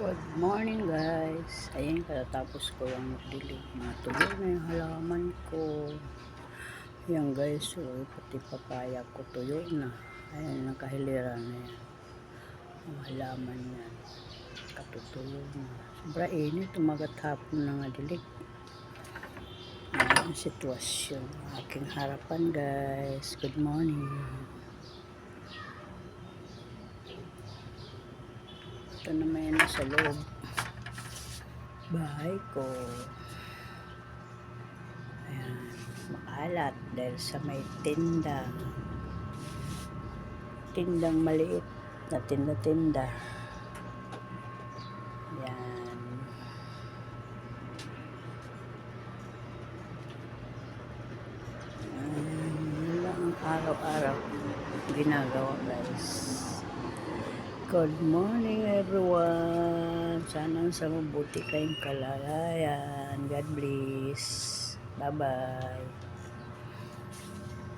Good morning guys. Ayan, katatapos ko lang magdilig. Mga tuyo na yung halaman ko. Ayan guys, so, pati papaya ko tuyo na. Ayan, nakahilira na yan. Ang halaman yan. Katutuyo na. Sobra init, umagat hapon na nga dilig. Ayan sitwasyon. Aking harapan guys. Good morning. Ito naman yan sa loob. Bahay ko. Ayan. Makalat dahil sa may tinda. Tindang maliit na tinda-tinda. Ayan. Ayan. Lang ang araw-araw ginagawa guys. Good morning everyone. Sana sa mabuti kayong kalagayan. God bless. Bye-bye.